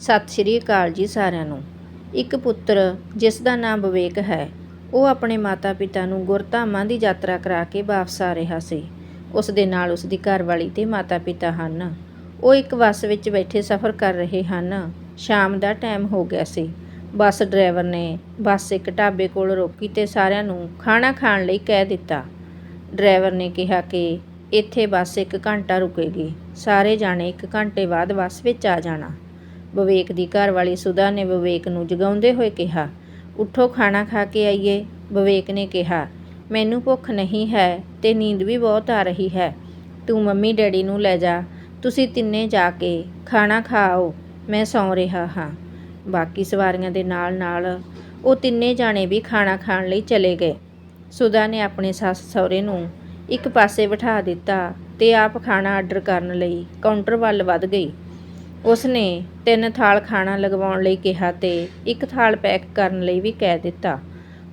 ਸਤਿ ਸ਼੍ਰੀ ਅਕਾਲ ਜੀ ਸਾਰਿਆਂ ਨੂੰ। ਇੱਕ ਪੁੱਤਰ ਜਿਸ ਦਾ ਨਾਮ ਵਿਵੇਕ ਹੈ, ਉਹ ਆਪਣੇ ਮਾਤਾ-ਪਿਤਾ ਨੂੰ ਗੁਰਧਾਮਾਂ ਦੀ ਯਾਤਰਾ ਕਰਾ ਕੇ ਵਾਪਸ ਆ ਰਿਹਾ ਸੀ। ਉਸ ਦੇ ਨਾਲ ਉਸ ਦੀ ਘਰਵਾਲੀ ਤੇ ਮਾਤਾ-ਪਿਤਾ ਹਨ। ਉਹ ਇੱਕ ਬੱਸ ਵਿੱਚ ਬੈਠੇ ਸਫ਼ਰ ਕਰ ਰਹੇ ਹਨ। ਸ਼ਾਮ ਦਾ ਟਾਈਮ ਹੋ ਗਿਆ ਸੀ। ਬੱਸ ਡਰਾਈਵਰ ਨੇ ਬੱਸ ਇੱਕ ਢਾਬੇ ਕੋਲ ਰੋਕੀ ਤੇ ਸਾਰਿਆਂ ਨੂੰ ਖਾਣਾ ਖਾਣ ਲਈ ਕਹਿ ਦਿੱਤਾ। ਡਰਾਈਵਰ ਨੇ ਕਿਹਾ ਕਿ ਇੱਥੇ ਬੱਸ ਇੱਕ ਘੰਟਾ ਰੁਕੇਗੀ। ਸਾਰੇ ਜਾਣੇ ਇੱਕ ਘੰਟੇ ਬਾਅਦ ਬੱਸ ਵਿੱਚ ਆ ਜਾਣਾ। ਵਿਵੇਕ ਦੀ ਘਰਵਾਲੀ ਸੁਧਾ ਨੇ ਵਿਵੇਕ ਨੂੰ ਜਗਾਉਂਦੇ ਹੋਏ ਕਿਹਾ, ਉੱਠੋ, ਖਾਣਾ ਖਾ ਕੇ ਆਈਏ, ਵਿਵੇਕ ਨੇ ਕਿਹਾ। ਮੈਨੂੰ ਭੁੱਖ ਨਹੀਂ ਹੈ ਤੇ ਨੀਂਦ ਵੀ ਬਹੁਤ ਆ ਰਹੀ ਹੈ। ਤੂੰ ਮੰਮੀ ਡੈਡੀ ਨੂੰ ਲੈ ਜਾ, ਤੁਸੀਂ ਤਿੰਨੇ ਜਾ ਕੇ ਖਾਣਾ ਖਾਓ, ਮੈਂ ਸੌਂ ਰਿਹਾ ਹਾਂ। ਬਾਕੀ ਸਵਾਰੀਆਂ ਦੇ ਨਾਲ ਨਾਲ ਉਹ ਤਿੰਨੇ ਜਾਣੇ ਵੀ ਖਾਣਾ ਖਾਣ ਲਈ ਚਲੇ ਗਏ। ਸੁਧਾ ਨੇ ਆਪਣੇ ਸੱਸ ਸਹੁਰੇ ਨੂੰ ਇੱਕ ਪਾਸੇ ਬਿਠਾ ਦਿੱਤਾ ਤੇ ਆਪ ਖਾਣਾ ਆਰਡਰ ਕਰਨ ਲਈ ਕਾਊਂਟਰ ਵੱਲ ਵੱਧ ਗਈ। ਉਸ ਨੇ ਤਿੰਨ ਥਾਲ ਖਾਣਾ ਲਗਵਾਉਣ ਲਈ ਕਿਹਾ ਤੇ ਇੱਕ ਥਾਲ ਪੈਕ ਕਰਨ ਲਈ ਵੀ ਕਹਿ ਦਿੱਤਾ।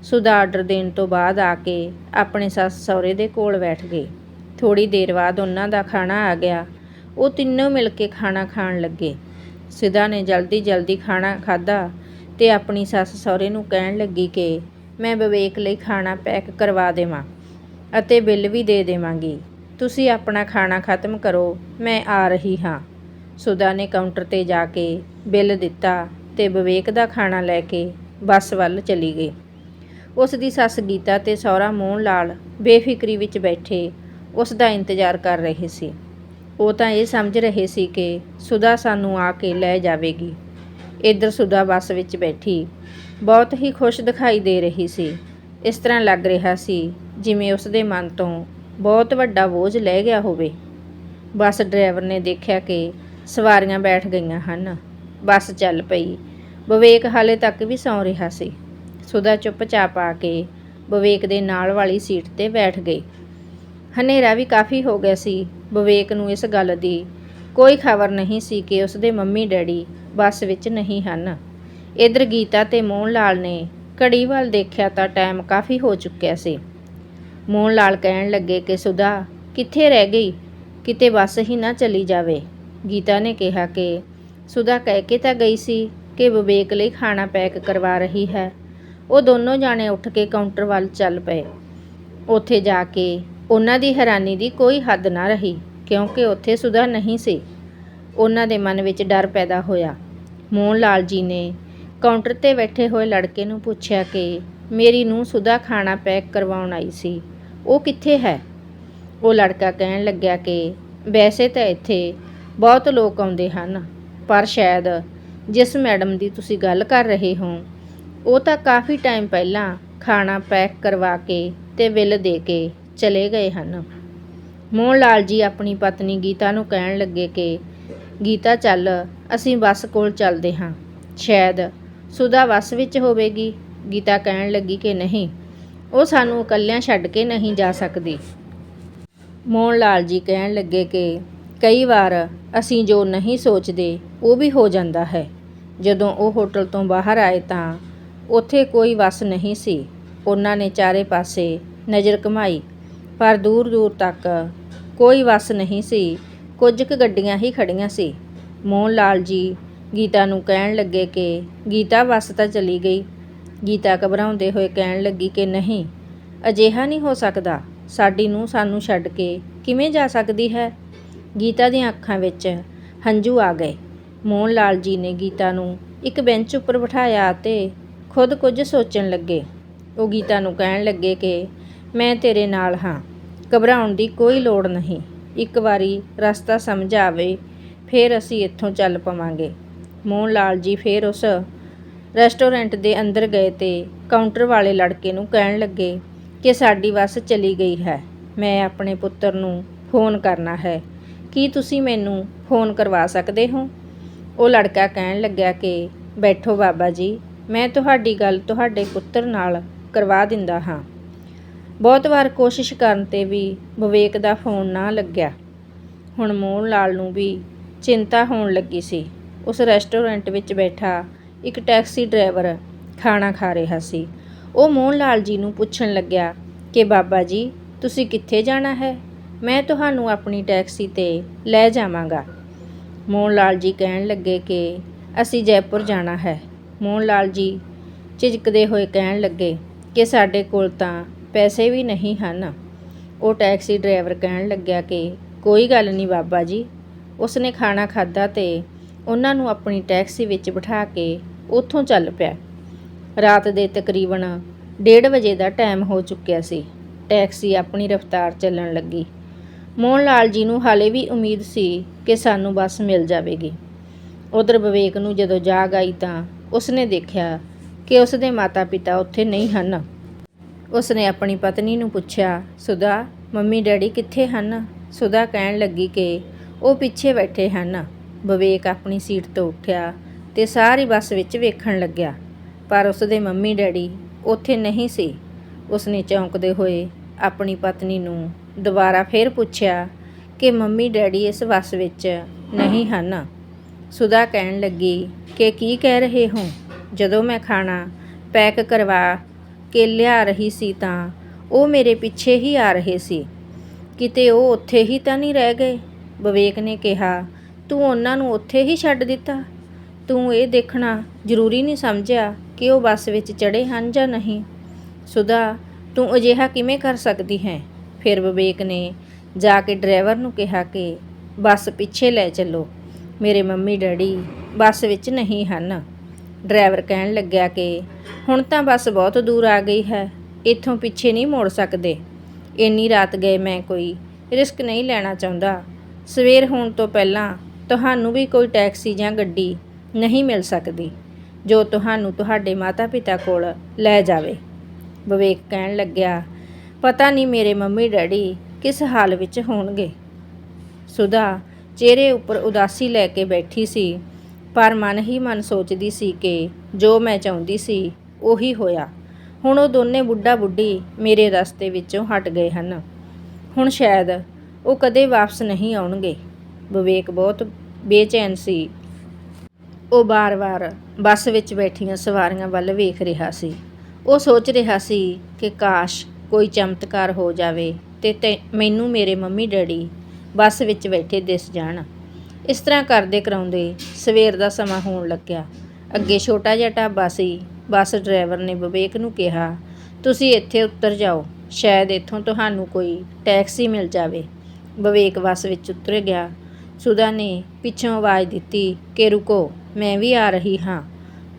ਸੁਦਾ ਆਰਡਰ ਦੇਣ ਤੋਂ ਬਾਅਦ ਆ ਕੇ ਆਪਣੇ ਸੱਸ ਸਹੁਰੇ ਦੇ ਕੋਲ ਬੈਠ ਗਏ। ਥੋੜੀ ਦੇਰ ਬਾਅਦ ਉਹਨਾਂ ਦਾ ਖਾਣਾ ਆ ਗਿਆ। ਉਹ ਤਿੰਨੋਂ ਮਿਲ ਕੇ ਖਾਣਾ ਖਾਣ ਲੱਗੇ। ਸਿਧਾ ਨੇ ਜਲਦੀ ਜਲਦੀ ਖਾਣਾ ਖਾਧਾ ਤੇ ਆਪਣੀ ਸੱਸ ਸਹੁਰੇ ਨੂੰ ਕਹਿਣ ਲੱਗੀ ਕਿ ਮੈਂ ਵਿਵੇਕ ਲਈ ਖਾਣਾ ਪੈਕ ਕਰਵਾ ਦੇਵਾਂ ਅਤੇ ਬਿੱਲ ਵੀ ਦੇ ਦੇਵਾਂਗੀ। ਤੁਸੀਂ ਆਪਣਾ ਖਾਣਾ ਖਤਮ ਕਰੋ, ਮੈਂ ਆ ਰਹੀ ਹਾਂ। ਸੁਦਾ ਨੇ ਕਾਊਂਟਰ ਤੇ ਜਾ ਕੇ ਬਿੱਲ ਦਿੱਤਾ ਤੇ ਵਿਵੇਕ ਦਾ ਖਾਣਾ ਲੈ ਕੇ ਬੱਸ ਵੱਲ ਚਲੀ ਗਈ। ਉਸ ਦੀ ਸੱਸ ਗੀਤਾ ਤੇ ਸਹੁਰਾ ਮੋਹਨ ਲਾਲ ਬੇਫਿਕਰੀ ਵਿੱਚ ਬੈਠੇ ਉਸ ਦਾ ਇੰਤਜ਼ਾਰ ਕਰ ਰਹੇ ਸੀ। ਉਹ ਤਾਂ ਇਹ ਸਮਝ ਰਹੇ ਸੀ ਕਿ ਸੁਦਾ ਸਾਨੂੰ ਆ ਕੇ ਲੈ ਜਾਵੇਗੀ। ਇੱਧਰ ਸੁਦਾ ਬੱਸ ਵਿੱਚ ਬੈਠੀ ਬਹੁਤ ਹੀ ਖੁਸ਼ ਦਿਖਾਈ ਦੇ ਰਹੀ ਸੀ। ਇਸ ਤਰ੍ਹਾਂ ਲੱਗ ਰਿਹਾ ਸੀ ਜਿਵੇਂ ਉਸ ਦੇ ਮਨ ਤੋਂ ਬਹੁਤ ਵੱਡਾ ਬੋਝ ਲੈ ਗਿਆ ਹੋਵੇ। ਬੱਸ ਡਰਾਈਵਰ ਨੇ ਦੇਖਿਆ ਕਿ ਸਵਾਰੀਆਂ ਬੈਠ ਗਈਆਂ ਹਨ। ਬੱਸ ਚੱਲ ਪਈ। ਵਿਵੇਕ ਹਾਲੇ ਤੱਕ ਵੀ ਸੌਂ ਰਿਹਾ ਸੀ। ਸੁਧਾ ਚੁੱਪਚਾਪ ਆ ਕੇ ਵਿਵੇਕ ਦੇ ਨਾਲ ਵਾਲੀ ਸੀਟ ਤੇ ਬੈਠ ਗਈ। ਹਨੇਰਾ ਵੀ ਕਾਫੀ ਹੋ ਗਿਆ ਸੀ। ਵਿਵੇਕ ਨੂੰ ਇਸ ਗੱਲ ਦੀ ਕੋਈ ਖਬਰ ਨਹੀਂ ਸੀ ਕਿ ਉਸ ਦੇ ਮੰਮੀ ਡੈਡੀ ਬੱਸ ਵਿੱਚ ਨਹੀਂ ਹਨ। ਇਧਰ ਗੀਤਾ ਤੇ ਮੋਹਨ ਲਾਲ ਨੇ ਘੜੀ ਵੱਲ ਦੇਖਿਆ ਤਾਂ ਟਾਈਮ ਕਾਫੀ ਹੋ ਚੁੱਕਿਆ ਸੀ। ਮੋਹਨ ਲਾਲ ਕਹਿਣ ਲੱਗੇ ਕਿ ਸੁਦਾ ਕਿੱਥੇ ਰਹਿ ਗਈ? ਕਿਤੇ ਬੱਸ ਹੀ ਨਾ ਚਲੀ ਜਾਵੇ। ਗੀਤਾ ਨੇ ਕਿਹਾ ਕਿ ਸੁਦਾ ਕਹਿ ਕੇ ਤਾਂ ਗਈ ਸੀ ਕਿ ਵਿਵੇਕ ਲਈ ਖਾਣਾ ਪੈਕ ਕਰਵਾ ਰਹੀ ਹੈ। ਉਹ ਦੋਨੋਂ ਜਾਣੇ ਉੱਠ ਕੇ ਕਾਊਂਟਰ ਵੱਲ ਚੱਲ ਪਏ। ਉੱਥੇ ਜਾ ਕੇ ਉਹਨਾਂ ਦੀ ਹੈਰਾਨੀ ਦੀ ਕੋਈ ਹੱਦ ਨਾ ਰਹੀ, ਕਿਉਂਕਿ ਉੱਥੇ ਸੁਦਾ ਨਹੀਂ ਸੀ। ਉਹਨਾਂ ਦੇ ਮਨ ਵਿੱਚ ਡਰ ਪੈਦਾ ਹੋਇਆ। ਮੋਹਨ ਲਾਲ ਜੀ ਨੇ ਕਾਊਂਟਰ ਤੇ ਬੈਠੇ ਹੋਏ ਲੜਕੇ ਨੂੰ ਪੁੱਛਿਆ ਕਿ, ਮੇਰੀ ਨੂੰ ਸੁਦਾ ਖਾਣਾ ਪੈਕ ਕਰਵਾਉਣ ਆਈ ਸੀ। ਉਹ ਕਿੱਥੇ ਹੈ? ਉਹ ਲੜਕਾ ਕਹਿਣ ਲੱਗਿਆ ਕਿ, ਵੈਸੇ ਤਾਂ ਇੱਥੇ ਬਹੁਤ ਲੋਕ ਆਉਂਦੇ ਹਨ। ਪਰ ਸ਼ਾਇਦ ਜਿਸ ਮੈਡਮ ਦੀ ਤੁਸੀਂ ਗੱਲ ਕਰ ਰਹੇ ਹੋ, ਉਹ ਤਾਂ ਕਾਫੀ ਟਾਈਮ ਪਹਿਲਾਂ ਖਾਣਾ ਪੈਕ ਕਰਵਾ ਕੇ ਤੇ ਬਿੱਲ ਦੇ ਕੇ ਚਲੇ ਗਏ ਹਨ। ਮੋਹਨ ਲਾਲ ਜੀ ਆਪਣੀ ਪਤਨੀ ਗੀਤਾ ਨੂੰ ਕਹਿਣ ਲੱਗੇ ਕਿ, ਗੀਤਾ ਚੱਲ, ਅਸੀਂ ਬੱਸ ਕੋਲ ਚੱਲਦੇ ਹਾਂ। ਸ਼ਾਇਦ ਸੁਦਾ ਬੱਸ ਵਿੱਚ ਹੋਵੇਗੀ। ਗੀਤਾ ਕਹਿਣ ਲੱਗੀ ਕਿ ਨਹੀਂ, ਉਹ ਸਾਨੂੰ ਇਕੱਲਿਆਂ ਛੱਡ ਕੇ ਨਹੀਂ ਜਾ ਸਕਦੀ। ਮੋਹਨ ਲਾਲ ਜੀ ਕਹਿਣ ਲੱਗੇ ਕਿ ਕਈ ਵਾਰ ਅਸੀਂ ਜੋ ਨਹੀਂ ਸੋਚਦੇ, ਉਹ ਵੀ ਹੋ ਜਾਂਦਾ ਹੈ। ਜਦੋਂ ਉਹ ਹੋਟਲ ਤੋਂ ਬਾਹਰ ਆਏ ਤਾਂ ਉੱਥੇ ਕੋਈ ਬੱਸ ਨਹੀਂ ਸੀ। ਉਹਨਾਂ ਨੇ ਚਾਰੇ ਪਾਸੇ ਨਜ਼ਰ ਘਮਾਈ, ਪਰ ਦੂਰ ਦੂਰ ਤੱਕ ਕੋਈ ਬੱਸ ਨਹੀਂ ਸੀ। ਕੁਝ ਕੁ ਗੱਡੀਆਂ ਹੀ ਖੜੀਆਂ ਸੀ। ਮੋਹਨ ਲਾਲ ਜੀ ਗੀਤਾ ਨੂੰ ਕਹਿਣ ਲੱਗੇ ਕਿ ਗੀਤਾ ਬੱਸ ਤਾਂ ਚਲੀ ਗਈ। ਗੀਤਾ ਘਬਰਾਉਂਦੇ ਹੋਏ ਕਹਿਣ ਲੱਗੀ ਕਿ ਨਹੀਂ, ਅਜਿਹਾ ਨਹੀਂ ਹੋ ਸਕਦਾ। ਸਾਡੀ ਨੂੰ ਸਾਨੂੰ ਛੱਡ ਕੇ ਕਿਵੇਂ ਜਾ ਸਕਦੀ ਹੈ? ਗੀਤਾ ਦੀਆਂ ਅੱਖਾਂ ਵਿੱਚ ਹੰਝੂ ਆ ਗਏ। ਮੋਹਨ ਲਾਲ ਜੀ ਨੇ ਗੀਤਾ ਨੂੰ ਇੱਕ ਬੈਂਚ ਉੱਪਰ ਬਿਠਾਇਆ ਅਤੇ ਖੁਦ ਕੁਝ ਸੋਚਣ ਲੱਗੇ। ਉਹ ਗੀਤਾ ਨੂੰ ਕਹਿਣ ਲੱਗੇ ਕਿ ਮੈਂ ਤੇਰੇ ਨਾਲ ਹਾਂ। ਘਬਰਾਉਣ ਦੀ ਕੋਈ ਲੋੜ ਨਹੀਂ। ਇੱਕ ਵਾਰੀ ਰਸਤਾ ਸਮਝ ਆਵੇ, ਫਿਰ ਅਸੀਂ ਇੱਥੋਂ ਚੱਲ ਪਵਾਂਗੇ। ਮੋਹਨ ਲਾਲ ਜੀ ਫਿਰ ਉਸ ਰੈਸਟੋਰੈਂਟ ਦੇ ਅੰਦਰ ਗਏ ਤੇ ਕਾਊਂਟਰ ਵਾਲੇ ਲੜਕੇ ਨੂੰ ਕਹਿਣ ਲੱਗੇ ਕਿ ਸਾਡੀ ਬੱਸ ਚਲੀ ਗਈ ਹੈ। ਮੈਂ ਆਪਣੇ ਪੁੱਤਰ ਨੂੰ ਫੋਨ ਕਰਨਾ ਹੈ। ਕੀ ਤੁਸੀਂ ਮੈਨੂੰ ਫੋਨ ਕਰਵਾ ਸਕਦੇ ਹੋ? ਉਹ ਲੜਕਾ ਕਹਿਣ ਲੱਗਿਆ ਕਿ, ਬੈਠੋ ਬਾਬਾ ਜੀ, ਮੈਂ ਤੁਹਾਡੀ ਗੱਲ ਤੁਹਾਡੇ ਪੁੱਤਰ ਨਾਲ ਕਰਵਾ ਦਿੰਦਾ ਹਾਂ। ਬਹੁਤ ਵਾਰ ਕੋਸ਼ਿਸ਼ ਕਰਨ ਤੇ ਵੀ ਵਿਵੇਕ ਦਾ ਫੋਨ ਨਾ ਲੱਗਿਆ। ਹੁਣ ਮੋਹਨ ਲਾਲ ਨੂੰ ਵੀ ਚਿੰਤਾ ਹੋਣ ਲੱਗੀ ਸੀ। ਉਸ ਰੈਸਟੋਰੈਂਟ ਵਿੱਚ ਬੈਠਾ ਇੱਕ ਟੈਕਸੀ ਡਰਾਈਵਰ ਖਾਣਾ ਖਾ ਰਿਹਾ ਸੀ। ਉਹ ਮੋਹਨ ਲਾਲ ਜੀ ਨੂੰ ਪੁੱਛਣ ਲੱਗਿਆ ਕਿ, ਬਾਬਾ ਜੀ, ਤੁਸੀਂ ਕਿੱਥੇ ਜਾਣਾ ਹੈ? ਮੈਂ ਤੁਹਾਨੂੰ ਆਪਣੀ ਟੈਕਸੀ ਤੇ ਲੈ ਜਾਵਾਂਗਾ। ਮੋਹਨ ਲਾਲ ਜੀ ਕਹਿਣ ਲੱਗੇ ਕਿ ਅਸੀਂ ਜੈਪੁਰ ਜਾਣਾ ਹੈ। ਮੋਹਨ ਲਾਲ ਜੀ ਝਿਜਕਦੇ ਹੋਏ ਕਹਿਣ ਲੱਗੇ ਕਿ ਸਾਡੇ ਕੋਲ ਤਾਂ ਪੈਸੇ ਵੀ ਨਹੀਂ ਹਨ। ਉਹ ਟੈਕਸੀ ਡਰਾਈਵਰ ਕਹਿਣ ਲੱਗਿਆ ਕਿ ਕੋਈ ਗੱਲ ਨਹੀਂ ਬਾਬਾ ਜੀ। ਉਸਨੇ ਖਾਣਾ ਖਾਧਾ ਤੇ ਉਹਨਾਂ ਨੂੰ ਆਪਣੀ ਟੈਕਸੀ ਵਿੱਚ ਬਿਠਾ ਕੇ ਉੱਥੋਂ ਚੱਲ ਪਿਆ। ਰਾਤ ਦੇ ਤਕਰੀਬਨ 1:30 ਵਜੇ ਦਾ ਟਾਈਮ ਹੋ ਚੁੱਕਿਆ ਸੀ। ਟੈਕਸੀ ਆਪਣੀ ਰਫ਼ਤਾਰ ਚੱਲਣ ਲੱਗੀ। ਮੋਹਨ ਲਾਲ ਜੀ ਨੂੰ ਹਾਲੇ ਵੀ ਉਮੀਦ ਸੀ ਕਿ ਸਾਨੂੰ ਬੱਸ ਮਿਲ ਜਾਵੇਗੀ। ਉਧਰ ਵਿਵੇਕ ਨੂੰ ਜਦੋਂ ਜਾਗ ਆਈ ਤਾਂ ਉਸਨੇ ਦੇਖਿਆ ਕਿ ਉਸਦੇ ਮਾਤਾ-ਪਿਤਾ ਉੱਥੇ ਨਹੀਂ ਹਨ। ਉਸਨੇ ਆਪਣੀ ਪਤਨੀ ਨੂੰ ਪੁੱਛਿਆ ਸੁਦਾ ਮੰਮੀ ਡੈਡੀ ਕਿੱਥੇ ਹਨ? ਸੁਦਾ ਕਹਿਣ ਲੱਗੀ ਕਿ ਉਹ ਪਿੱਛੇ ਬੈਠੇ ਹਨ। ਵਿਵੇਕ ਆਪਣੀ ਸੀਟ ਤੋਂ ਉੱਠਿਆ ਤੇ ਸਾਰੀ ਬੱਸ ਵਿੱਚ ਵੇਖਣ ਲੱਗਿਆ, ਪਰ ਉਸਦੇ ਮੰਮੀ ਡੈਡੀ ਉੱਥੇ ਨਹੀਂ ਸੀ। ਉਸਨੇ ਚੌਂਕਦੇ ਹੋਏ ਆਪਣੀ ਪਤਨੀ ਨੂੰ ਦੁਬਾਰਾ ਫੇਰ ਪੁੱਛਿਆ ਕਿ ਮੰਮੀ ਡੈਡੀ ਇਸ ਬੱਸ ਵਿੱਚ ਨਹੀਂ ਹਨ। ਸੁਦਾ ਕਹਿਣ ਲੱਗੀ ਕਿ ਕੀ ਕਹਿ ਰਹੇ ਹੋ? ਜਦੋਂ ਮੈਂ ਖਾਣਾ ਪੈਕ ਕਰਵਾ ਕੇ ਲਿਆ ਰਹੀ ਸੀ ਤਾਂ ਉਹ ਮੇਰੇ ਪਿੱਛੇ ਹੀ ਆ ਰਹੇ ਸੀ। ਕਿਤੇ ਉਹ ਉੱਥੇ ਹੀ ਤਾਂ ਨਹੀਂ ਰਹਿ ਗਏ? ਵਿਵੇਕ ਨੇ ਕਿਹਾ, ਤੂੰ ਉਹਨਾਂ ਨੂੰ ਉੱਥੇ ਹੀ ਛੱਡ ਦਿੱਤਾ? ਤੂੰ ਇਹ ਦੇਖਣਾ ਜ਼ਰੂਰੀ ਨਹੀਂ ਸਮਝਿਆ ਕਿ ਉਹ ਬੱਸ ਵਿੱਚ ਚੜੇ ਹਨ ਜਾਂ ਨਹੀਂ? ਸੁਦਾ ਤੂੰ ਅਜਿਹਾ ਕਿਵੇਂ ਕਰ ਸਕਦੀ ਹੈ? ਫਿਰ ਵਿਵੇਕ ਨੇ ਜਾ ਕੇ ਡਰਾਈਵਰ ਨੂੰ ਕਿਹਾ ਕਿ ਬੱਸ ਪਿੱਛੇ ਲੈ ਚੱਲੋ। ਮੇਰੇ ਮੰਮੀ ਡੈਡੀ ਬੱਸ ਵਿੱਚ ਨਹੀਂ ਹਨ। ਡਰਾਈਵਰ ਕਹਿਣ ਲੱਗਿਆ ਕਿ ਹੁਣ ਤਾਂ ਬੱਸ ਬਹੁਤ ਦੂਰ ਆ ਗਈ ਹੈ, ਇੱਥੋਂ ਪਿੱਛੇ ਨਹੀਂ ਮੋੜ ਸਕਦੇ। ਇੰਨੀ ਰਾਤ ਗਏ ਮੈਂ ਕੋਈ ਰਿਸਕ ਨਹੀਂ ਲੈਣਾ ਚਾਹੁੰਦਾ। ਸਵੇਰ ਹੋਣ ਤੋਂ ਪਹਿਲਾਂ ਤੁਹਾਨੂੰ ਵੀ ਕੋਈ ਟੈਕਸੀ ਜਾਂ ਗੱਡੀ ਨਹੀਂ ਮਿਲ ਸਕਦੀ, ਜੋ ਤੁਹਾਨੂੰ ਤੁਹਾਡੇ ਮਾਤਾ-ਪਿਤਾ ਕੋਲ ਲੈ ਜਾਵੇ। ਵਿਵੇਕ ਕਹਿਣ ਲੱਗਿਆ ਪਤਾ ਨਹੀਂ ਮੇਰੇ ਮੰਮੀ ਡੈਡੀ ਕਿਸ ਹਾਲ ਵਿੱਚ ਹੋਣਗੇ। ਸੁਦਾ ਚਿਹਰੇ ਉੱਪਰ ਉਦਾਸੀ ਲੈ ਕੇ ਬੈਠੀ ਸੀ, ਪਰ ਮਨ ਹੀ ਮਨ ਸੋਚਦੀ ਸੀ ਕਿ ਜੋ ਮੈਂ ਚਾਹੁੰਦੀ ਸੀ ਉਹੀ ਹੋਇਆ। ਹੁਣ ਉਹ ਦੋਨੇ ਬੁੱਢਾ ਬੁੱਢੀ ਮੇਰੇ ਰਸਤੇ ਵਿੱਚੋਂ ਹਟ ਗਏ ਹਨ। ਹੁਣ ਸ਼ਾਇਦ ਉਹ ਕਦੇ ਵਾਪਸ ਨਹੀਂ ਆਉਣਗੇ। ਵਿਵੇਕ ਬਹੁਤ ਬੇਚੈਨ ਸੀ। ਉਹ ਬਾਰ-ਬਾਰ ਬੱਸ ਵਿੱਚ ਬੈਠੀਆਂ ਸਵਾਰੀਆਂ ਵੱਲ ਵੇਖ ਰਿਹਾ ਸੀ। ਉਹ ਸੋਚ ਰਿਹਾ ਸੀ ਕਿ ਕਾਸ਼ ਕੋਈ ਚਮਤਕਾਰ ਹੋ ਜਾਵੇ ਤੇ ਤੇ ਮੈਨੂੰ ਮੇਰੇ ਮੰਮੀ ਡੈਡੀ ਬੱਸ ਵਿੱਚ ਬੈਠੇ ਦਿਸ ਜਾਣ। ਇਸ ਤਰ੍ਹਾਂ ਕਰਦੇ ਕਰਾਉਂਦੇ ਸਵੇਰ ਦਾ ਸਮਾਂ ਹੋਣ ਲੱਗਿਆ। ਅੱਗੇ ਛੋਟਾ ਜਿਹਾ ਢਾਬਾ ਸੀ, ਬੱਸ ਡਰਾਈਵਰ ਨੇ ਵਿਵੇਕ ਨੂੰ ਕਿਹਾ, ਤੁਸੀਂ ਇੱਥੇ ਉਤਰ ਜਾਓ, ਸ਼ਾਇਦ ਇੱਥੋਂ ਤੁਹਾਨੂੰ ਕੋਈ ਟੈਕਸੀ ਮਿਲ ਜਾਵੇ। ਵਿਵੇਕ ਬੱਸ ਵਿੱਚ ਉਤਰ ਗਿਆ। ਸੁਦਾ ਨੇ ਪਿੱਛੋਂ ਆਵਾਜ਼ ਦਿੱਤੀ, ਕਿ ਰੁਕੋ, ਮੈਂ ਵੀ ਆ ਰਹੀ ਹਾਂ।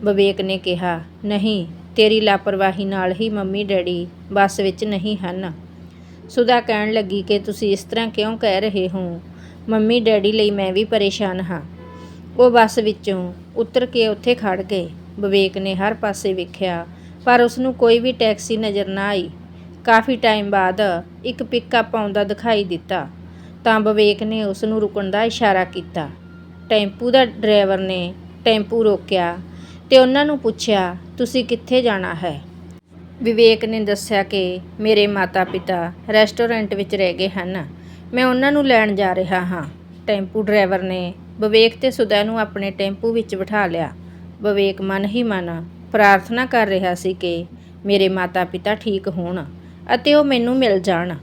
ਵਿਵੇਕ ਨੇ ਕਿਹਾ, ਨਹੀਂ ਤੇਰੀ ਲਾਪਰਵਾਹੀ ਨਾਲ ਹੀ ਮੰਮੀ ਡੈਡੀ ਬੱਸ ਵਿੱਚ ਨਹੀਂ ਹਨ। ਸੁਦਾ ਕਹਿਣ ਲੱਗੀ ਕਿ ਤੁਸੀਂ ਇਸ ਤਰ੍ਹਾਂ ਕਿਉਂ ਕਹਿ ਰਹੇ ਹੋ? ਮੰਮੀ ਡੈਡੀ ਲਈ ਮੈਂ ਵੀ ਪਰੇਸ਼ਾਨ ਹਾਂ। ਉਹ ਬੱਸ ਵਿੱਚੋਂ ਉਤਰ ਕੇ ਉੱਥੇ ਖੜ ਗਏ। ਵਿਵੇਕ ਨੇ ਹਰ ਪਾਸੇ ਵੇਖਿਆ, ਪਰ ਉਸ ਨੂੰ ਕੋਈ ਵੀ ਟੈਕਸੀ ਨਜ਼ਰ ਨਾ ਆਈ। ਕਾਫੀ ਟਾਈਮ ਬਾਅਦ ਇੱਕ ਪਿਕਅਪ ਆਉਂਦਾ ਦਿਖਾਈ ਦਿੱਤਾ, ਤਾਂ ਵਿਵੇਕ ਨੇ ਉਸ ਨੂੰ ਰੁਕਣ ਦਾ ਇਸ਼ਾਰਾ ਕੀਤਾ। ਟੈਂਪੂ ਦਾ ਡਰਾਈਵਰ ਨੇ ਟੈਂਪੂ ਰੋਕਿਆ। ਤੇ ਉਹਨਾਂ ਨੂੰ ਪੁੱਛਿਆ, ਤੁਸੀਂ ਕਿੱਥੇ ਜਾਣਾ ਹੈ? ਵਿਵੇਕ ਨੇ ਦੱਸਿਆ ਕਿ ਮੇਰੇ ਮਾਤਾ-ਪਿਤਾ ਰੈਸਟੋਰੈਂਟ ਵਿੱਚ ਰਹਿ ਗਏ ਹਨ। ਮੈਂ ਉਹਨਾਂ ਨੂੰ ਲੈਣ ਜਾ ਰਿਹਾ ਹਾਂ। ਟੈਂਪੂ ਡਰਾਈਵਰ ਨੇ ਵਿਵੇਕ ਤੇ ਸੁਦਾ ਨੂੰ ਆਪਣੇ ਟੈਂਪੂ ਵਿੱਚ ਬਿਠਾ ਲਿਆ। ਵਿਵੇਕ ਮਨ ਹੀ ਮਨ ਪ੍ਰਾਰਥਨਾ ਕਰ ਰਿਹਾ ਸੀ ਕਿ ਮੇਰੇ ਮਾਤਾ-ਪਿਤਾ ਠੀਕ ਹੋਣ ਅਤੇ ਉਹ ਮੈਨੂੰ ਮਿਲ ਜਾਣ।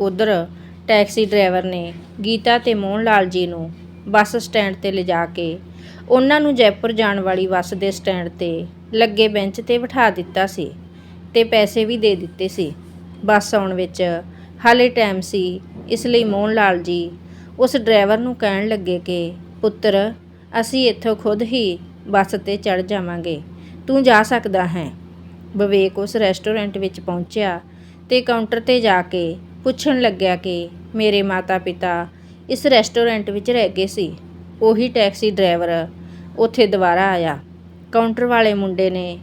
ਉਧਰ ਟੈਕਸੀ ਡਰਾਈਵਰ ਨੇ ਗੀਤਾ ਤੇ ਮੋਹਨ ਲਾਲ ਜੀ ਨੂੰ ਬੱਸ ਸਟੈਂਡ ਤੇ ਲਿਜਾ ਕੇ ਉਹਨਾਂ ਨੂੰ ਜੈਪੁਰ ਜਾਣ ਵਾਲੀ ਬੱਸ ਦੇ ਸਟੈਂਡ ਤੇ ਲੱਗੇ ਬੈਂਚ ਤੇ ਬਿਠਾ ਦਿੱਤਾ ਸੀ ਤੇ ਪੈਸੇ ਵੀ ਦੇ ਦਿੱਤੇ ਸੀ। ਬੱਸ ਆਉਣ ਵਿੱਚ ਹਾਲੇ ਟਾਈਮ ਸੀ, ਇਸ ਲਈ ਮੋਹਨ ਲਾਲ ਜੀ ਉਸ ਡਰਾਈਵਰ ਨੂੰ ਕਹਿਣ ਲੱਗੇ ਕਿ, ਪੁੱਤਰ, ਅਸੀਂ ਇੱਥੋਂ ਖੁਦ ਹੀ ਬੱਸ ਤੇ ਚੜ ਜਾਵਾਂਗੇ। ਤੂੰ ਜਾ ਸਕਦਾ ਹੈ। ਵਿਵੇਕ ਉਸ ਰੈਸਟੋਰੈਂਟ ਵਿੱਚ ਪਹੁੰਚਿਆ ਤੇ ਕਾਊਂਟਰ ਤੇ ਜਾ ਕੇ ਪੁੱਛਣ ਲੱਗਿਆ ਕਿ ਮੇਰੇ ਮਾਤਾ-ਪਿਤਾ ਇਸ ਰੈਸਟੋਰੈਂਟ ਵਿੱਚ ਰਹਿ ਗਏ ਸੀ। ਉਹੀ ਟੈਕਸੀ ਡਰਾਈਵਰ ਉੱਥੇ ਦੁਬਾਰਾ ਆਇਆ। ਕਾਊਂਟਰ ਵਾਲੇ ਮੁੰਡੇ ਨੇ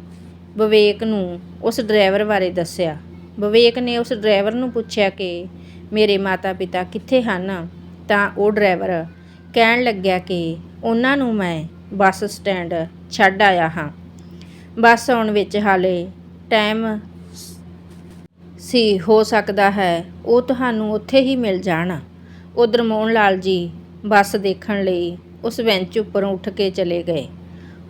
ਵਿਵੇਕ ਨੂੰ ਉਸ ਡਰਾਈਵਰ ਬਾਰੇ ਦੱਸਿਆ। ਵਿਵੇਕ ਨੇ ਉਸ ਡਰਾਈਵਰ ਨੂੰ ਪੁੱਛਿਆ ਕਿ ਮੇਰੇ ਮਾਤਾ-ਪਿਤਾ ਕਿੱਥੇ ਹਨ? ਤਾਂ ਉਹ ਡਰਾਈਵਰ ਕਹਿਣ ਲੱਗਿਆ ਕਿ ਉਹਨਾਂ ਨੂੰ ਮੈਂ ਬੱਸ ਸਟੈਂਡ ਛੱਡ ਆਇਆ ਹਾਂ। ਬੱਸ ਆਉਣ ਵਿੱਚ ਹਾਲੇ ਟਾਈਮ ਸੀ, ਹੋ ਸਕਦਾ ਹੈ ਉਹ ਤੁਹਾਨੂੰ ਉੱਥੇ ਹੀ ਮਿਲ ਜਾਣ। ਉਧਰ ਮੋਹਨ ਲਾਲ ਜੀ ਬੱਸ ਦੇਖਣ ਲਈ ਉਸ ਬੈਂਚ ਉੱਪਰੋਂ ਉੱਠ ਕੇ ਚਲੇ ਗਏ।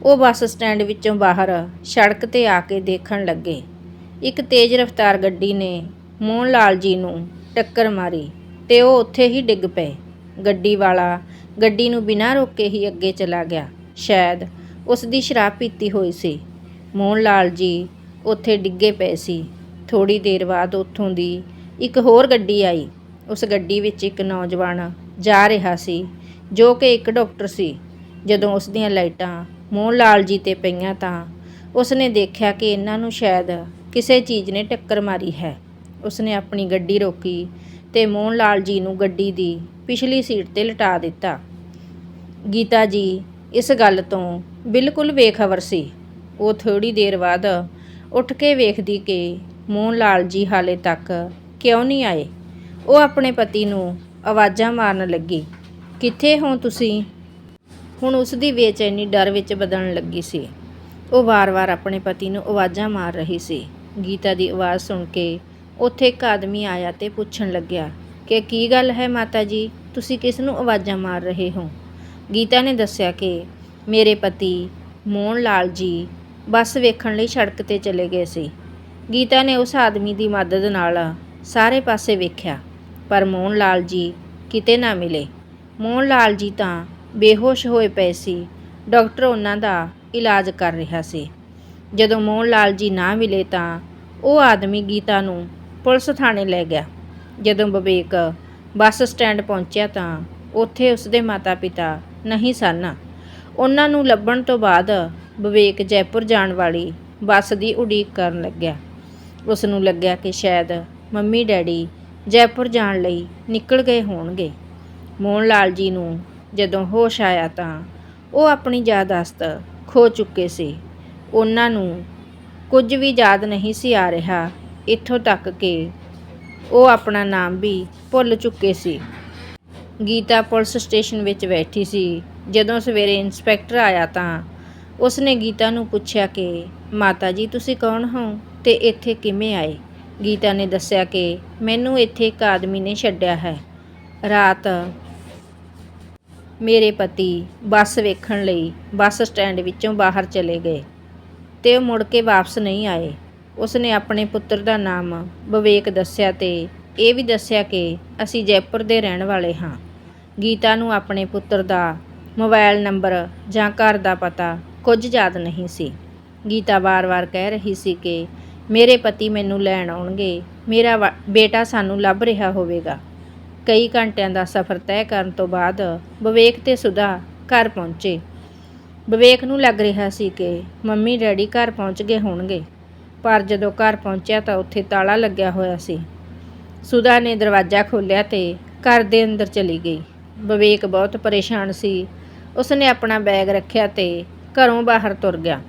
ਉਹ ਬੱਸ ਸਟੈਂਡ ਵਿੱਚੋਂ ਬਾਹਰ ਸੜਕ ਤੇ ਆ ਕੇ ਦੇਖਣ ਲੱਗੇ। ਇੱਕ ਤੇਜ਼ ਰਫ਼ਤਾਰ ਗੱਡੀ ਨੇ ਮੋਹਨ ਲਾਲ ਜੀ ਨੂੰ ਟੱਕਰ ਮਾਰੀ ਤੇ ਉਹ ਉੱਥੇ ਹੀ ਡਿੱਗ ਪਏ। ਗੱਡੀ ਵਾਲਾ ਗੱਡੀ ਨੂੰ ਬਿਨਾਂ ਰੋਕੇ ਹੀ ਅੱਗੇ ਚਲਾ ਗਿਆ। ਸ਼ਾਇਦ ਉਸ ਦੀ ਸ਼ਰਾਬ ਪੀਤੀ ਹੋਈ ਸੀ। ਮੋਹਨ ਲਾਲ ਜੀ ਉੱਥੇ ਡਿੱਗੇ ਪਏ ਸੀ। ਥੋੜੀ ਦੇਰ ਬਾਅਦ ਉੱਥੋਂ ਦੀ ਇੱਕ ਹੋਰ ਗੱਡੀ ਆਈ। ਉਸ ਗੱਡੀ ਵਿੱਚ ਇੱਕ ਨੌਜਵਾਨ ਜਾ ਰਿਹਾ ਸੀ। ਜੋ ਕਿ ਇੱਕ ਡਾਕਟਰ ਸੀ। ਜਦੋਂ ਉਸ ਦੀਆਂ ਲਾਈਟਾਂ ਮੋਹਨ ਲਾਲ ਜੀ ਤੇ ਪਈਆਂ ਤਾਂ ਉਸਨੇ ਦੇਖਿਆ ਕਿ ਇਹਨਾਂ ਨੂੰ ਸ਼ਾਇਦ ਕਿਸੇ ਚੀਜ਼ ਨੇ ਟੱਕਰ ਮਾਰੀ ਹੈ। ਉਸਨੇ ਆਪਣੀ ਗੱਡੀ ਰੋਕੀ ਤੇ ਮੋਹਨ ਲਾਲ ਜੀ ਨੂੰ ਗੱਡੀ ਦੀ ਪਿਛਲੀ ਸੀਟ ਤੇ ਲਟਾ ਦਿੱਤਾ। ਗੀਤਾ ਜੀ, ਇਸ ਗੱਲ ਤੋਂ ਬਿਲਕੁਲ ਬੇਖਬਰ ਸੀ। ਉਹ ਥੋੜੀ ਦੇਰ ਬਾਅਦ ਉੱਠ ਕੇ ਵੇਖਦੀ ਕਿ ਮੋਹਨ ਲਾਲ ਜੀ ਹਾਲੇ ਤੱਕ ਕਿਉਂ ਨਹੀਂ ਆਏ। ਉਹ ਆਪਣੇ ਪਤੀ ਨੂੰ ਆਵਾਜ਼ਾਂ ਮਾਰਨ ਲੱਗੀ। ਕਿੱਥੇ ਹੋ ਤੁਸੀਂ? ਹੁਣ ਉਸ ਦੀ ਬੇਚੈਨੀ ਡਰ ਵਿੱਚ ਬਦਲਣ ਲੱਗੀ ਸੀ। ਉਹ ਵਾਰ-ਵਾਰ ਆਪਣੇ ਪਤੀ ਨੂੰ ਆਵਾਜ਼ਾਂ ਮਾਰ ਰਹੀ ਸੀ। ਗੀਤਾ ਦੀ ਆਵਾਜ਼ ਸੁਣ ਕੇ ਉੱਥੇ ਇੱਕ ਆਦਮੀ ਆਇਆ ਤੇ ਪੁੱਛਣ ਲੱਗਿਆ, ਕਿ ਕੀ ਗੱਲ ਹੈ ਮਾਤਾ ਜੀ ਤੁਸੀਂ ਕਿਸ ਨੂੰ ਆਵਾਜ਼ਾਂ ਮਾਰ ਰਹੇ ਹੋ? ਗੀਤਾ ਨੇ ਦੱਸਿਆ ਕਿ ਮੇਰੇ ਪਤੀ ਮੋਹਨ ਲਾਲ ਜੀ ਬੱਸ ਵੇਖਣ ਲਈ ਸੜਕ ਤੇ ਚਲੇ ਗਏ ਸੀ। ਗੀਤਾ ਨੇ ਉਸ ਆਦਮੀ ਦੀ ਮਦਦ ਨਾਲ ਸਾਰੇ ਪਾਸੇ ਵੇਖਿਆ, ਪਰ ਮੋਹਨ ਲਾਲ ਜੀ ਕਿਤੇ ਨਾ ਮਿਲੇ। ਮੋਹਨ ਲਾਲ ਜੀ ਤਾਂ ਬੇਹੋਸ਼ ਹੋਏ ਪਏ ਸੀ। ਡਾਕਟਰ ਉਹਨਾਂ ਦਾ ਇਲਾਜ ਕਰ ਰਿਹਾ ਸੀ। ਜਦੋਂ ਮੋਹਨ ਲਾਲ ਜੀ ਨਾ ਮਿਲੇ ਤਾਂ ਉਹ ਆਦਮੀ ਗੀਤਾ ਨੂੰ ਪੁਲਿਸ ਥਾਣੇ ਲੈ ਗਿਆ। ਜਦੋਂ ਵਿਵੇਕ ਬੱਸ ਸਟੈਂਡ ਪਹੁੰਚਿਆ ਤਾਂ ਉੱਥੇ ਉਸਦੇ ਮਾਤਾ-ਪਿਤਾ ਨਹੀਂ ਸਨ। ਉਹਨਾਂ ਨੂੰ ਲੱਭਣ ਤੋਂ ਬਾਅਦ ਵਿਵੇਕ ਜੈਪੁਰ ਜਾਣ ਵਾਲੀ ਬੱਸ ਦੀ ਉਡੀਕ ਕਰਨ ਲੱਗਿਆ। ਉਸ ਨੂੰ ਲੱਗਿਆ ਕਿ ਸ਼ਾਇਦ ਮੰਮੀ ਡੈਡੀ ਜੈਪੁਰ ਜਾਣ ਲਈ ਨਿਕਲ ਗਏ ਹੋਣਗੇ। ਮੋਹਨ ਲਾਲ ਜੀ ਨੂੰ ਜਦੋਂ ਹੋਸ਼ ਆਇਆ ਤਾਂ ਉਹ ਆਪਣੀ ਯਾਦਾਸ਼ਤ ਖੋ ਚੁੱਕੇ ਸੀ। ਉਹਨਾਂ ਨੂੰ ਕੁਝ ਵੀ ਯਾਦ ਨਹੀਂ ਸੀ ਆ ਰਿਹਾ। ਇੱਥੋਂ ਤੱਕ ਕਿ ਉਹ ਆਪਣਾ ਨਾਮ ਵੀ ਭੁੱਲ ਚੁੱਕੇ ਸੀ। ਗੀਤਾ ਪੁਲਿਸ ਸਟੇਸ਼ਨ ਵਿੱਚ ਬੈਠੀ ਸੀ। ਜਦੋਂ ਸਵੇਰੇ ਇੰਸਪੈਕਟਰ ਆਇਆ ਤਾਂ ਉਸਨੇ ਗੀਤਾ ਨੂੰ ਪੁੱਛਿਆ ਕਿ, ਮਾਤਾ ਜੀ, ਤੁਸੀਂ ਕੌਣ ਹੋ? ਤੇ ਇੱਥੇ ਕਿਵੇਂ ਆਏ? ਗੀਤਾ ਨੇ ਦੱਸਿਆ ਕਿ, ਮੈਨੂੰ ਇੱਥੇ ਇੱਕ ਆਦਮੀ ਨੇ ਛੱਡਿਆ ਹੈ। ਰਾਤ ਮੇਰੇ ਪਤੀ ਬੱਸ ਵੇਖਣ ਲਈ ਬੱਸ ਸਟੈਂਡ ਵਿੱਚੋਂ ਬਾਹਰ ਚਲੇ ਗਏ ਤੇ ਉਹ ਮੁੜ ਕੇ ਵਾਪਸ ਨਹੀਂ ਆਏ। ਉਸਨੇ ਆਪਣੇ ਪੁੱਤਰ ਦਾ ਨਾਮ ਵਿਵੇਕ ਦੱਸਿਆ ਤੇ ਇਹ ਵੀ ਦੱਸਿਆ ਕਿ ਅਸੀਂ ਜੈਪੁਰ ਦੇ ਰਹਿਣ ਵਾਲੇ ਹਾਂ। ਗੀਤਾ ਨੂੰ ਆਪਣੇ ਪੁੱਤਰ ਦਾ ਮੋਬਾਈਲ ਨੰਬਰ ਜਾਂ ਘਰ ਦਾ ਪਤਾ ਕੁਝ ਯਾਦ ਨਹੀਂ ਸੀ। ਗੀਤਾ ਵਾਰ-ਵਾਰ ਕਹਿ ਰਹੀ ਸੀ ਕਿ ਮੇਰੇ ਪਤੀ ਮੈਨੂੰ ਲੈਣ ਆਉਣਗੇ, ਮੇਰਾ ਵਾ- ਬੇਟਾ ਸਾਨੂੰ ਲੱਭ ਰਿਹਾ ਹੋਵੇਗਾ। ਕਈ ਘੰਟਿਆਂ ਦਾ ਸਫ਼ਰ ਤੈਅ ਕਰਨ ਤੋਂ ਬਾਅਦ ਵਿਵੇਕ ਤੇ ਸੁਧਾ ਘਰ ਪਹੁੰਚੇ। ਵਿਵੇਕ ਨੂੰ ਲੱਗ ਰਿਹਾ ਸੀ ਕਿ ਮੰਮੀ ਡੈਡੀ ਘਰ ਪਹੁੰਚ ਗਏ ਹੋਣਗੇ, ਪਰ ਜਦੋਂ ਘਰ ਪਹੁੰਚਿਆ ਤਾਂ ਉੱਥੇ ਤਾਲਾ ਲੱਗਿਆ ਹੋਇਆ ਸੀ। ਸੁਧਾ ਨੇ ਦਰਵਾਜ਼ਾ ਖੋਲ੍ਹਿਆ ਤੇ ਘਰ ਦੇ ਅੰਦਰ ਚਲੀ ਗਈ। ਵਿਵੇਕ ਬਹੁਤ ਪਰੇਸ਼ਾਨ ਸੀ। ਉਸਨੇ ਆਪਣਾ ਬੈਗ ਰੱਖਿਆ ਤੇ ਘਰੋਂ ਬਾਹਰ ਤੁਰ ਗਿਆ।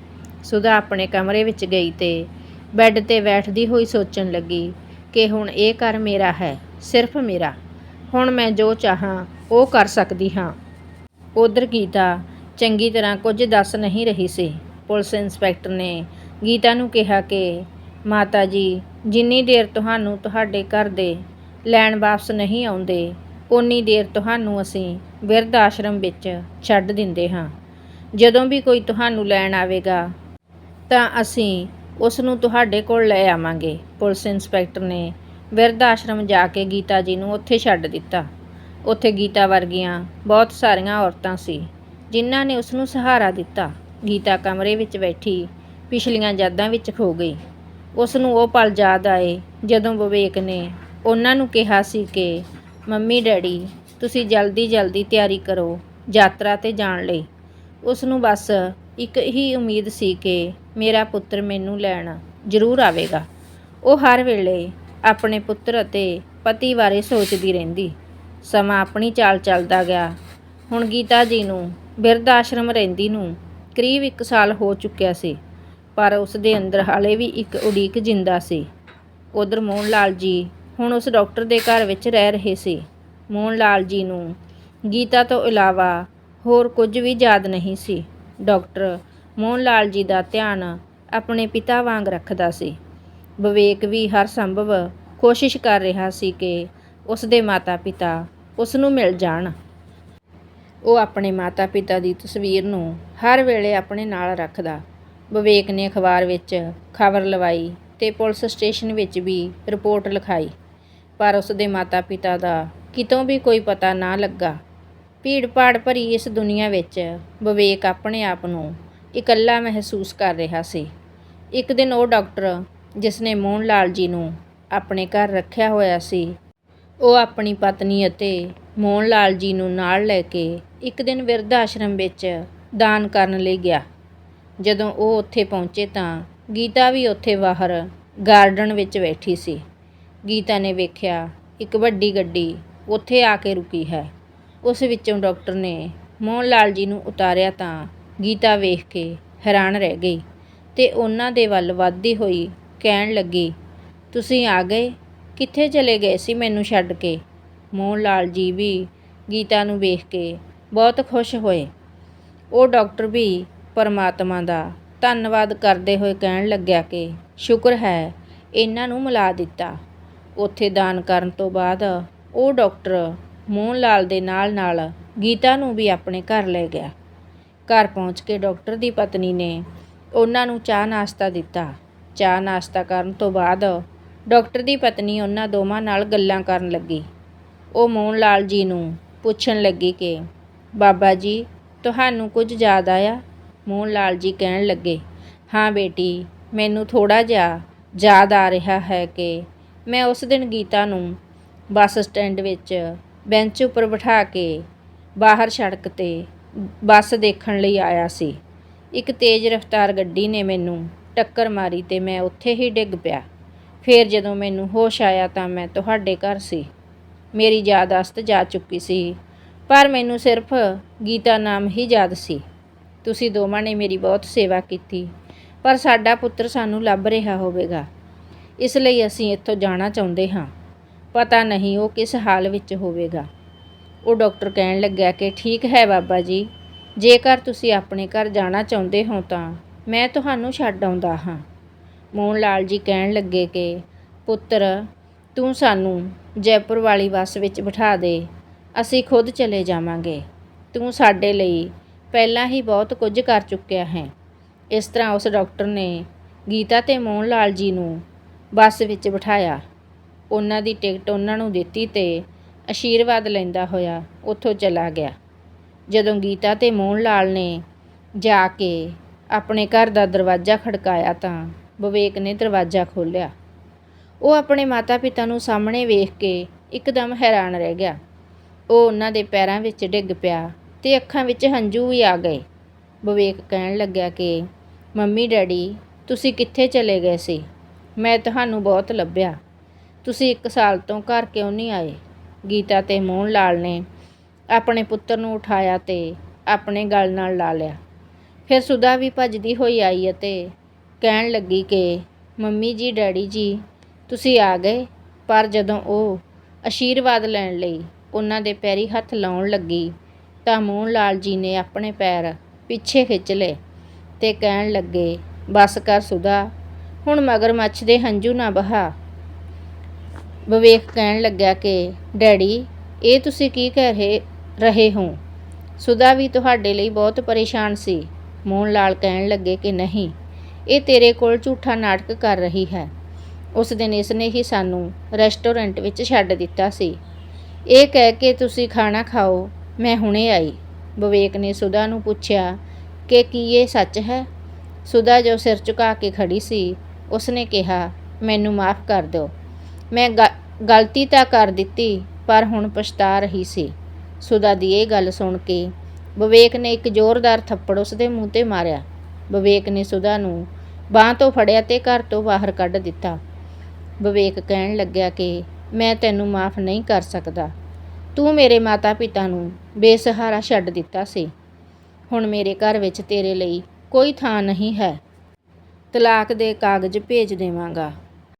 ਸੁਧਾ ਆਪਣੇ ਕਮਰੇ ਵਿੱਚ ਗਈ ਤੇ ਬੈੱਡ ਤੇ ਬੈਠਦੀ ਹੋਈ ਸੋਚਣ ਲੱਗੀ ਕਿ ਹੁਣ ਇਹ ਘਰ ਮੇਰਾ ਹੈ, ਸਿਰਫ ਮੇਰਾ। ਹੁਣ ਮੈਂ ਜੋ ਚਾਹਾਂ, ਉਹ ਕਰ ਸਕਦੀ ਹਾਂ। ਉਧਰ ਗੀਤਾ ਚੰਗੀ ਤਰ੍ਹਾਂ ਕੁਝ ਦੱਸ ਨਹੀਂ ਰਹੀ ਸੀ। ਪੁਲਿਸ ਇੰਸਪੈਕਟਰ ਨੇ ਗੀਤਾ ਨੂੰ ਕਿਹਾ ਕਿ, ਮਾਤਾ ਜੀ, ਜਿੰਨੀ ਦੇਰ ਤੁਹਾਨੂੰ ਤੁਹਾਡੇ ਘਰ ਦੇ ਲੈਣ ਵਾਪਸ ਨਹੀਂ ਆਉਂਦੇ ਉਨੀ ਦੇਰ ਤੁਹਾਨੂੰ ਅਸੀਂ ਬਿਰਧ ਆਸ਼ਰਮ ਵਿੱਚ ਛੱਡ ਦਿੰਦੇ ਹਾਂ। ਜਦੋਂ ਵੀ ਕੋਈ ਤੁਹਾਨੂੰ ਲੈਣ ਆਵੇਗਾ, ਤਾਂ ਅਸੀਂ ਉਸ ਨੂੰ ਤੁਹਾਡੇ ਕੋਲ ਲੈ ਆਵਾਂਗੇ। ਪੁਲਿਸ ਇੰਸਪੈਕਟਰ ਨੇ ਬਿਰਧ ਆਸ਼ਰਮ ਜਾ ਕੇ ਗੀਤਾ ਜੀ ਨੂੰ ਉੱਥੇ ਛੱਡ ਦਿੱਤਾ। ਉੱਥੇ ਗੀਤਾ ਵਰਗੀਆਂ ਬਹੁਤ ਸਾਰੀਆਂ ਔਰਤਾਂ ਸੀ, ਜਿਨ੍ਹਾਂ ਨੇ ਉਸ ਨੂੰ ਸਹਾਰਾ ਦਿੱਤਾ। ਗੀਤਾ ਕਮਰੇ ਵਿੱਚ ਬੈਠੀ ਪਿਛਲੀਆਂ ਯਾਦਾਂ ਵਿੱਚ ਖੋ ਗਈ। ਉਸ ਨੂੰ ਉਹ ਪਲ ਯਾਦ ਆਏ ਜਦੋਂ ਵਿਵੇਕ ਨੇ ਉਹਨਾਂ ਨੂੰ ਕਿਹਾ ਸੀ ਕਿ, ਮੰਮੀ, ਡੈਡੀ, ਤੁਸੀਂ ਜਲਦੀ ਜਲਦੀ ਤਿਆਰੀ ਕਰੋ, ਯਾਤਰਾ ਤੇ ਜਾਣ ਲਈ। ਉਸ ਨੂੰ ਬਸ ਇੱਕ ਹੀ ਉਮੀਦ ਸੀ ਕਿ ਮੇਰਾ ਪੁੱਤਰ ਮੈਨੂੰ ਲੈਣ ਜ਼ਰੂਰ ਆਵੇਗਾ। ਉਹ ਹਰ ਵੇਲੇ ਆਪਣੇ ਪੁੱਤਰ ਅਤੇ ਪਤੀ ਬਾਰੇ ਸੋਚਦੀ ਰਹਿੰਦੀ। ਸਮਾਂ ਆਪਣੀ ਚਾਲ ਚੱਲਦਾ ਗਿਆ। ਹੁਣ ਗੀਤਾ ਜੀ ਨੂੰ ਬਿਰਧ ਆਸ਼ਰਮ ਰਹਿੰਦੀ ਨੂੰ ਕਰੀਬ 1 ਸਾਲ ਹੋ ਚੁੱਕਿਆ ਸੀ, ਪਰ ਉਸ ਦੇ ਅੰਦਰ ਹਾਲੇ ਵੀ ਇੱਕ ਉਡੀਕ ਜਿੰਦਾ ਸੀ। ਉਧਰ ਮੋਹਨ ਲਾਲ ਜੀ ਹੁਣ ਉਸ ਡਾਕਟਰ ਦੇ ਘਰ ਵਿੱਚ ਰਹਿ ਰਹੇ ਸੀ। ਮੋਹਨ ਲਾਲ ਜੀ ਨੂੰ ਗੀਤਾ ਤੋਂ ਇਲਾਵਾ ਹੋਰ ਕੁਝ ਵੀ ਯਾਦ ਨਹੀਂ ਸੀ। ਡਾਕਟਰ ਮੋਹਨ ਲਾਲ ਜੀ ਦਾ ਧਿਆਨ ਆਪਣੇ ਪਿਤਾ ਵਾਂਗ ਰੱਖਦਾ ਸੀ। ਵਿਵੇਕ ਵੀ ਹਰ ਸੰਭਵ ਕੋਸ਼ਿਸ਼ ਕਰ ਰਿਹਾ ਸੀ ਕਿ ਉਸ ਦੇ ਮਾਤਾ-ਪਿਤਾ ਉਸ ਨੂੰ ਮਿਲ ਜਾਣ। ਉਹ ਆਪਣੇ ਮਾਤਾ-ਪਿਤਾ ਦੀ ਤਸਵੀਰ ਨੂੰ ਹਰ ਵੇਲੇ ਆਪਣੇ ਨਾਲ ਰੱਖਦਾ। ਵਿਵੇਕ ਨੇ ਅਖਬਾਰ ਵਿੱਚ ਖਬਰ ਲਵਾਈ ਤੇ ਪੁਲਿਸ ਸਟੇਸ਼ਨ ਵਿੱਚ ਵੀ ਰਿਪੋਰਟ ਲਿਖਾਈ। ਪਰ ਉਸ ਦੇ ਮਾਤਾ-ਪਿਤਾ ਦਾ ਕਿਤੋਂ ਵੀ ਕੋਈ ਪਤਾ ਨਾ ਲੱਗਾ। ਭੀੜ-ਭਾੜ ਭਰੀ ਇਸ ਦੁਨੀਆ ਵਿੱਚ ਵਿਵੇਕ ਆਪਣੇ ਆਪ ਨੂੰ ਇਕੱਲਾ ਮਹਿਸੂਸ ਕਰ ਰਿਹਾ ਸੀ। ਇੱਕ ਦਿਨ ਉਹ ਡਾਕਟਰ ਜਿਸ ਨੇ ਮੋਹਨ ਲਾਲ ਜੀ ਨੂੰ ਆਪਣੇ ਘਰ ਰੱਖਿਆ ਹੋਇਆ ਸੀ, ਉਹ ਆਪਣੀ ਪਤਨੀ ਅਤੇ ਮੋਹਨ ਲਾਲ ਜੀ ਨੂੰ ਨਾਲ ਲੈ ਕੇ ਇੱਕ ਦਿਨ ਬਿਰਧ ਆਸ਼ਰਮ ਵਿੱਚ ਦਾਨ ਕਰਨ ਲਈ ਗਿਆ। ਜਦੋਂ ਉਹ ਉੱਥੇ ਪਹੁੰਚੇ ਤਾਂ ਗੀਤਾ ਵੀ ਉੱਥੇ ਬਾਹਰ ਗਾਰਡਨ ਵਿੱਚ ਬੈਠੀ ਸੀ। ਗੀਤਾ ਨੇ ਵੇਖਿਆ, ਇੱਕ ਵੱਡੀ ਗੱਡੀ ਉੱਥੇ ਆ ਕੇ ਰੁਕੀ ਹੈ। ਉਸ ਵਿੱਚੋਂ ਡਾਕਟਰ ਨੇ ਮੋਹਨ ਲਾਲ ਜੀ ਨੂੰ ਉਤਾਰਿਆ ਤਾਂ ਗੀਤਾ ਵੇਖ ਕੇ ਹੈਰਾਨ ਰਹਿ ਗਈ ਤੇ ਉਹਨਾਂ ਦੇ ਵੱਲ ਵੱਧਦੀ ਹੋਈ ਕਹਿਣ ਲੱਗੀ, ਤੁਸੀਂ ਆ ਗਏ? ਕਿੱਥੇ ਚਲੇ ਗਏ ਸੀ ਮੈਨੂੰ ਛੱਡ ਕੇ? ਮੋਹਨ ਲਾਲ ਜੀ ਵੀ ਗੀਤਾ ਨੂੰ ਵੇਖ ਕੇ ਬਹੁਤ ਖੁਸ਼ ਹੋਏ। ਉਹ ਡਾਕਟਰ ਵੀ ਪਰਮਾਤਮਾ ਦਾ ਧੰਨਵਾਦ ਕਰਦੇ ਹੋਏ ਕਹਿਣ ਲੱਗਿਆ ਕਿ ਸ਼ੁਕਰ ਹੈ ਇਹਨਾਂ ਨੂੰ ਮਿਲਾ ਦਿੱਤਾ। ਉੱਥੇ ਦਾਨ ਕਰਨ ਤੋਂ ਬਾਅਦ ਉਹ ਡਾਕਟਰ ਮੋਹਨ ਲਾਲ ਦੇ ਨਾਲ ਨਾਲ ਗੀਤਾ ਨੂੰ ਵੀ ਆਪਣੇ ਘਰ ਲੈ ਗਿਆ। ਘਰ ਪਹੁੰਚ ਕੇ ਡਾਕਟਰ ਦੀ ਪਤਨੀ ਨੇ ਉਹਨਾਂ ਨੂੰ ਚਾਹ ਨਾਸ਼ਤਾ ਦਿੱਤਾ। ਚਾਹ ਨਾਸ਼ਤਾ ਕਰਨ ਤੋਂ ਬਾਅਦ ਡਾਕਟਰ ਦੀ ਪਤਨੀ ਉਹਨਾਂ ਦੋਵਾਂ ਨਾਲ ਗੱਲਾਂ ਕਰਨ ਲੱਗੀ। ਉਹ ਮੋਹਨ ਲਾਲ ਜੀ ਨੂੰ ਪੁੱਛਣ ਲੱਗੀ ਕਿ, ਬਾਬਾ ਜੀ, ਤੁਹਾਨੂੰ ਕੁਝ ਯਾਦ ਆਇਆ? ਮੋਹਨ ਲਾਲ ਜੀ ਕਹਿਣ ਲੱਗੇ, ਹਾਂ ਬੇਟੀ, ਮੈਨੂੰ ਥੋੜਾ ਜਿਹਾ ਯਾਦ ਆ ਰਿਹਾ ਹੈ ਕਿ ਮੈਂ ਉਸ ਦਿਨ ਗੀਤਾ ਨੂੰ ਬੱਸ ਸਟੈਂਡ ਵਿੱਚ ਬੈਂਚ ਉੱਪਰ ਬਿਠਾ ਕੇ ਬਾਹਰ ਸੜਕ ਤੇ ਬੱਸ ਦੇਖਣ ਲਈ ਆਇਆ ਸੀ। ਇੱਕ ਤੇਜ਼ ਰਫ਼ਤਾਰ ਗੱਡੀ ਨੇ ਮੈਨੂੰ ਟੱਕਰ ਮਾਰੀ ਤੇ ਮੈਂ ਉੱਥੇ ਹੀ ਡਿੱਗ ਪਿਆ। ਫਿਰ ਜਦੋਂ ਮੈਨੂੰ ਹੋਸ਼ ਆਇਆ ਤਾਂ ਮੈਂ ਤੁਹਾਡੇ ਘਰ ਸੀ। ਮੇਰੀ ਯਾਦਾਸ਼ਤ ਜਾ ਚੁੱਕੀ ਸੀ, ਪਰ ਮੈਨੂੰ ਸਿਰਫ ਗੀਤਾ ਨਾਮ ਹੀ ਯਾਦ ਸੀ। ਤੁਸੀਂ ਦੋਵਾਂ ਨੇ ਮੇਰੀ ਬਹੁਤ ਸੇਵਾ ਕੀਤੀ, ਪਰ ਸਾਡਾ ਪੁੱਤਰ ਸਾਨੂੰ ਲੱਭ ਰਿਹਾ ਹੋਵੇਗਾ। ਇਸ ਲਈ ਅਸੀਂ ਇੱਥੋਂ ਜਾਣਾ ਚਾਹੁੰਦੇ ਹਾਂ। ਪਤਾ ਨਹੀਂ ਉਹ ਕਿਸ ਹਾਲ ਵਿੱਚ ਹੋਵੇਗਾ। ਉਹ ਡਾਕਟਰ ਕਹਿਣ ਲੱਗਿਆ ਕਿ ਠੀਕ ਹੈ ਬਾਬਾ ਜੀ, ਜੇਕਰ ਤੁਸੀਂ ਆਪਣੇ ਘਰ ਜਾਣਾ ਚਾਹੁੰਦੇ ਹੋ ਤਾਂ ਮੈਂ ਤੁਹਾਨੂੰ ਛੱਡ ਆਉਂਦਾ ਹਾਂ। ਮੋਹਨ ਲਾਲ ਜੀ ਕਹਿਣ ਲੱਗੇ ਕਿ, ਪੁੱਤਰ, ਤੂੰ ਸਾਨੂੰ ਜੈਪੁਰ ਵਾਲੀ ਬੱਸ ਵਿੱਚ ਬਿਠਾ ਦੇ। ਅਸੀਂ ਖੁਦ ਚਲੇ ਜਾਵਾਂਗੇ। ਤੂੰ ਸਾਡੇ ਲਈ ਪਹਿਲਾਂ ਹੀ ਬਹੁਤ ਕੁਝ ਕਰ ਚੁੱਕਿਆ ਹੈ ਇਸ ਤਰ੍ਹਾਂ ਉਸ ਡਾਕਟਰ ਨੇ ਗੀਤਾ ਤੇ ਮੋਹਨ ਲਾਲ ਜੀ ਨੂੰ ਬੱਸ ਵਿੱਚ ਬਿਠਾਇਆ। ਉਹਨਾਂ ਦੀ ਟਿਕਟ ਉਹਨਾਂ ਨੂੰ ਦਿੱਤੀ ਤੇ ਆਸ਼ੀਰਵਾਦ ਲੈਂਦਾ ਹੋਇਆ ਉੱਥੋਂ ਚਲਾ ਗਿਆ। ਜਦੋਂ ਗੀਤਾ ਤੇ ਮੋਹਨ ਲਾਲ ਨੇ ਜਾ ਕੇ ਆਪਣੇ ਘਰ ਦਾ ਦਰਵਾਜ਼ਾ ਖੜਕਾਇਆ ਤਾਂ ਵਿਵੇਕ ਨੇ ਦਰਵਾਜ਼ਾ ਖੋਲ੍ਹਿਆ। ਉਹ ਆਪਣੇ ਮਾਤਾ-ਪਿਤਾ ਨੂੰ ਸਾਹਮਣੇ ਵੇਖ ਕੇ ਇੱਕਦਮ ਹੈਰਾਨ ਰਹਿ ਗਿਆ। ਉਹ ਉਹਨਾਂ ਦੇ ਪੈਰਾਂ ਵਿੱਚ ਡਿੱਗ ਪਿਆ ਤੇ ਅੱਖਾਂ ਵਿੱਚ ਹੰਝੂ ਵੀ ਆ ਗਏ। ਵਿਵੇਕ ਕਹਿਣ ਲੱਗਿਆ ਕਿ, ਮੰਮੀ, ਡੈਡੀ, ਤੁਸੀਂ ਕਿੱਥੇ ਚਲੇ ਗਏ ਸੀ? ਮੈਂ ਤੁਹਾਨੂੰ ਬਹੁਤ ਲੱਭਿਆ। ਤੁਸੀਂ ਇੱਕ ਸਾਲ ਤੋਂ ਘਰ ਕਿਉਂ ਨਹੀਂ ਆਏ? ਗੀਤਾ ਤੇ ਮੋਹਨ ਲਾਲ ਨੇ ਆਪਣੇ ਪੁੱਤਰ ਨੂੰ ਉਠਾਇਆ ਤੇ ਆਪਣੇ ਗਲ ਨਾਲ ਲਾ ਲਿਆ। ਫਿਰ ਸੁਦਾ ਵੀ ਭੱਜਦੀ ਹੋਈ ਆਈ ਅਤੇ ਕਹਿਣ ਲੱਗੀ ਕਿ, ਮੰਮੀ ਜੀ, ਡੈਡੀ ਜੀ, ਤੁਸੀਂ ਆ ਗਏ? ਪਰ ਜਦੋਂ ਉਹ ਆਸ਼ੀਰਵਾਦ ਲੈਣ ਲਈ ਉਹਨਾਂ ਦੇ ਪੈਰੀ ਹੱਥ ਲਾਉਣ ਲੱਗੀ ਤਾਂ ਮੋਹਨ ਲਾਲ ਜੀ ਨੇ ਆਪਣੇ ਪੈਰ ਪਿੱਛੇ ਖਿੱਚ ਲਏ ਤੇ ਕਹਿਣ ਲੱਗੇ, ਬਸ ਕਰ ਸੁਦਾ, ਹੁਣ ਮਗਰਮੱਛ ਦੇ ਹੰਝੂ ਨਾ ਬਹਾ ਵਿਵੇਕ ਕਹਿਣ ਲੱਗਿਆ ਕਿ, ਡੈਡੀ, ਇਹ ਤੁਸੀਂ ਕੀ ਕਹਿ ਰਹੇ ਰਹੇ ਹੋ? ਸੁਧਾ ਵੀ ਤੁਹਾਡੇ ਲਈ ਬਹੁਤ ਪਰੇਸ਼ਾਨ ਸੀ। ਮੋਹਨ ਲਾਲ ਕਹਿਣ ਲੱਗੇ ਕਿ ਨਹੀਂ, ਇਹ ਤੇਰੇ ਕੋਲ ਝੂਠਾ ਨਾਟਕ ਕਰ ਰਹੀ ਹੈ। ਉਸ ਦਿਨ ਇਸ ਨੇ ਹੀ ਸਾਨੂੰ ਰੈਸਟੋਰੈਂਟ ਵਿੱਚ ਛੱਡ ਦਿੱਤਾ ਸੀ। ਇਹ ਕਹਿ ਕੇ ਤੁਸੀਂ ਖਾਣਾ ਖਾਓ, ਮੈਂ ਹੁਣੇ ਆਈ। ਵਿਵੇਕ ਨੇ ਸੁਦਾ ਨੂੰ ਪੁੱਛਿਆ ਕਿ ਕੀ ਇਹ ਸੱਚ ਹੈ? ਸੁਦਾ ਜੋ ਸਿਰ ਝੁਕਾ ਕੇ ਖੜੀ ਸੀ, ਉਸਨੇ ਕਿਹਾ, ਮੈਨੂੰ ਮਾਫ ਕਰ ਦਿਓ। ਮੈਂ ਗ- ਗਲਤੀ ਤਾਂ ਕਰ ਦਿੱਤੀ, ਪਰ ਹੁਣ ਪਛਤਾ ਰਹੀ ਸੀ। ਸੁਦਾ ਦੀ ਇਹ ਗੱਲ ਸੁਣ ਕੇ ਵਿਵੇਕ ਨੇ ਇੱਕ ਜ਼ੋਰਦਾਰ ਥੱਪੜ ਉਸਦੇ ਮੂੰਹ ਤੇ ਮਾਰਿਆ। ਵਿਵੇਕ ਨੇ ਸੁਦਾ ਨੂੰ ਬਾਹ ਤੋਂ ਫੜਿਆ ਤੇ ਘਰ ਤੋਂ ਬਾਹਰ ਕੱਢ ਦਿੱਤਾ। ਵਿਵੇਕ ਕਹਿਣ ਲੱਗਿਆ ਕਿ ਮੈਂ ਤੈਨੂੰ ਮਾਫ ਨਹੀਂ ਕਰ ਸਕਦਾ। ਤੂੰ ਮੇਰੇ ਮਾਤਾ-ਪਿਤਾ ਨੂੰ ਬੇਸਹਾਰਾ ਛੱਡ ਦਿੱਤਾ ਸੀ। ਹੁਣ ਮੇਰੇ ਘਰ ਵਿੱਚ ਤੇਰੇ ਲਈ ਕੋਈ ਥਾਂ ਨਹੀਂ ਹੈ। ਤਲਾਕ ਦੇ ਕਾਗਜ਼ ਭੇਜ ਦੇਵਾਂਗਾ।